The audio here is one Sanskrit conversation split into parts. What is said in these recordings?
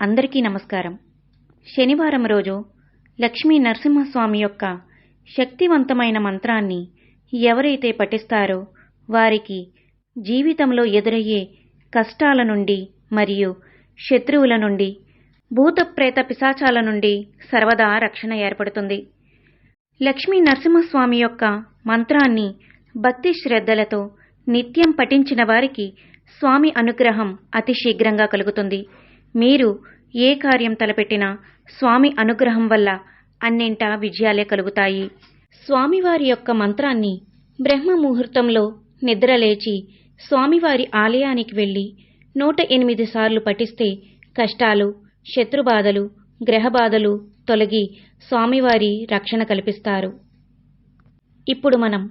అందరికీ నమస్కారం. శనివారం రోజు లక్ష్మీ నరసింహస్వామి యొక్క శక్తివంతమైన మంత్రాన్ని ఎవరైతే పఠిస్తారో వారికి జీవితంలో ఎదురయ్యే కష్టాల నుండి మరియు శత్రువుల నుండి భూత ప్రేత పిశాచాల నుండి సర్వదా రక్షణ ఏర్పడుతుంది. లక్ష్మీ నరసింహస్వామి యొక్క మంత్రాన్ని భక్తి శ్రద్ధలతో నిత్యం పఠించిన వారికి స్వామి అనుగ్రహం అతి శీఘ్రంగా కలుగుతుంది. మీరు ఏ కార్యం తలపెట్టినా స్వామి అనుగ్రహం వల్ల అన్నింటా విజయాలే కలుగుతాయి. స్వామివారి యొక్క మంత్రాన్ని బ్రహ్మ ముహూర్తంలో నిద్రలేచి స్వామివారి ఆలయానికి వెళ్ళి నూట ఎనిమిది సార్లు పఠిస్తే కష్టాలు శత్రుబాధలు గ్రహబాధలు తొలగి స్వామివారి రక్షణ కల్పిస్తారు. ఇప్పుడు మనం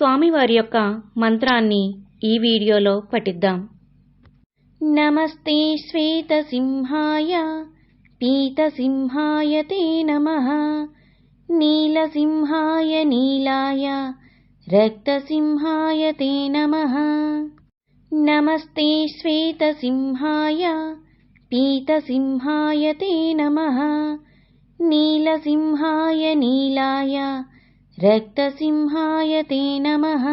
స్వామివారి యొక్క మంత్రాన్ని ఈ వీడియోలో పఠిద్దాం. नमस्ते श्वेतसिंहाय पीतसिंहाय ते नमः नीलसिंहाय नीलाय रक्तसिंहाय ते नमः। नमस्ते श्वेतसिंहाय पीतसिंहाय ते नमः नीलसिंहाय नीलाय रक्तसिंहाय ते नमः।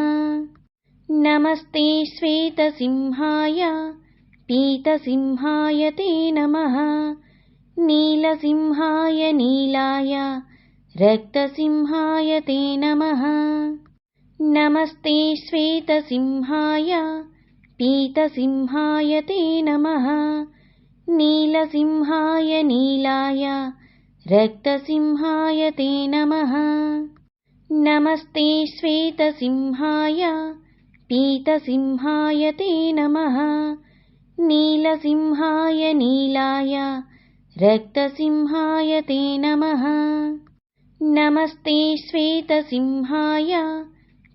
नमस्ते श्वेतसिंहाय पीतसिंहाय ते नमः। नीलसिंहाय नीलाय रक्तसिंहाय ते नमः। नमस्ते श्वेतसिंहाय पीतसिंहाय ते नमः। नीलसिंहाय नीलाय रक्तसिंहाय ते नमः। नमस्ते श्वेतसिंहाय पीतसिंहाय ते नमः। नीलसिंहाय नीलाय रक्तसिंहाय ते नमः। नमस्ते श्वेतसिंहाय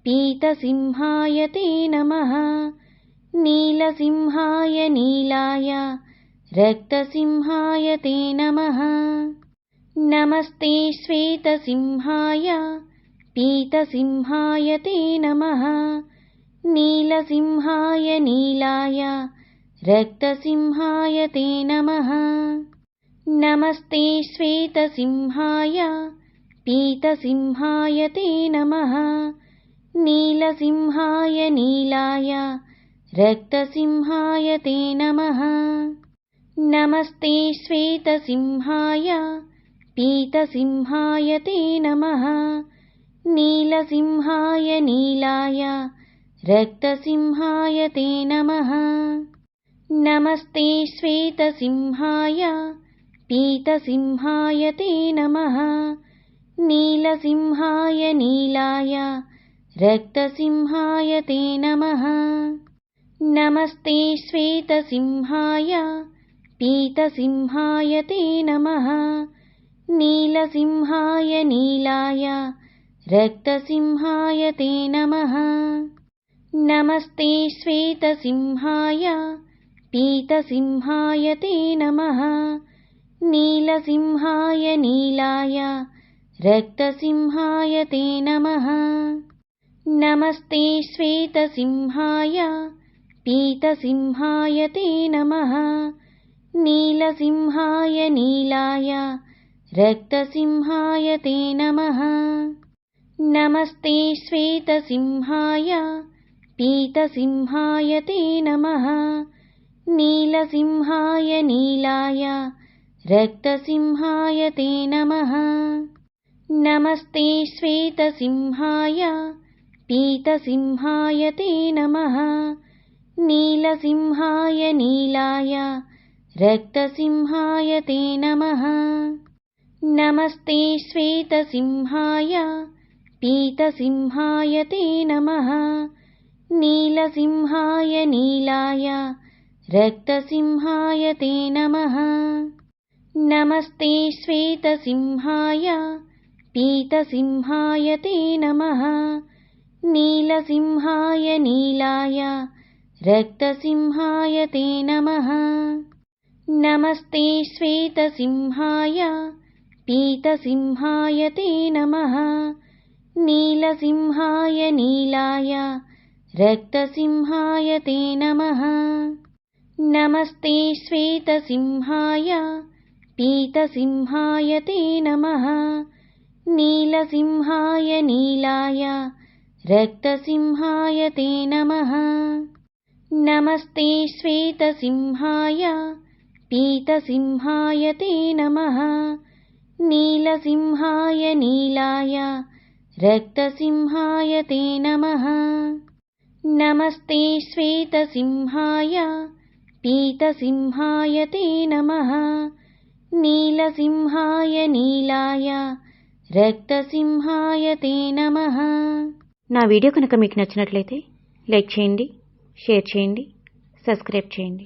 पीतसिंहाय ते नमः। नीलसिंहाय नीलाय रक्तसिंहाय ते नमः। नमस्ते श्वेतसिंहाय पीतसिंहाय ते नमः। नीलसिंहाय नीलाय रक्तसिंहाय ते नमः। नमस्ते श्वेतसिंहाय पीतसिंहाय ते नमः। नीलसिंहाय नीलाय रक्तसिंहाय ते नमः। नमस्ते श्वेतसिंहाय पीतसिंहाय ते नमः। नीलसिंहाय नीलाय रक्तसिंहाय ते नमः। नमस्ते श्वेतसिंहाय पीतसिंहाय ते नमः नीलसिंहाय नीलाय रक्तसिंहाय ते नमः। नमस्ते श्वेतसिंहाय पीतसिंहाय ते नमः नीलसिंहाय नीलाय रक्तसिंहाय ते नमः। नमस्ते श्वेतसिंहाय पीतसिंहाय ते नमः। नीलसिंहाय नीलाय रक्तसिंहाय ते नमः। नमस्ते श्वेतसिंहाय पीतसिंहाय ते नमः। नीलसिंहाय नीलाय रक्तसिंहाय ते नमः। नमस्ते श्वेतसिंहाय पीतसिंहाय ते नमः। नीलसिंहाय नीलाय रक्तसिंहाय ते नमः। नमस्ते श्वेतसिंहाय पीतसिंहाय ते नमः। नीलसिंहाय नीलाय रक्तसिंहाय ते नमः। नमस्ते श्वेतसिंहाय पीतसिंहाय ते नमः। नीलसिंहाय नीलाय रक्तसिंहाय ते नमः। नमस्ते श्वेतसिंहाय पीतसिंहाय ते नमः। नीलसिंहाय नीलाय रक्तसिंहाय ते नमः। नमस्ते श्वेतसिंहाय पीतसिंहाय ते नमः। नीलसिंहाय नीलाय रक्तसिंहाय ते नमः। नमस्ते श्वेतसिंहाय पीतसिंहाय ते नमः। नीलसिंहाय नीलाय रक्तसिंहाय ते नमः। नमस्ते श्वेतसिंहाय पीतसिंहाय ते नमः। नीलसिंहाय नीलाय रक्तसिंहाय ते नमः। नमस्ते श्वेतसिंहाय पीतसिंहाय ते नमः नीलसिंहाय नीलाय రక్తసింహాయ తే నమః నా వీడియో కనుక మీకు నచ్చినట్లయితే లైక్ చేయండి షేర్ చేయండి సబ్స్క్రైబ్ చేయండి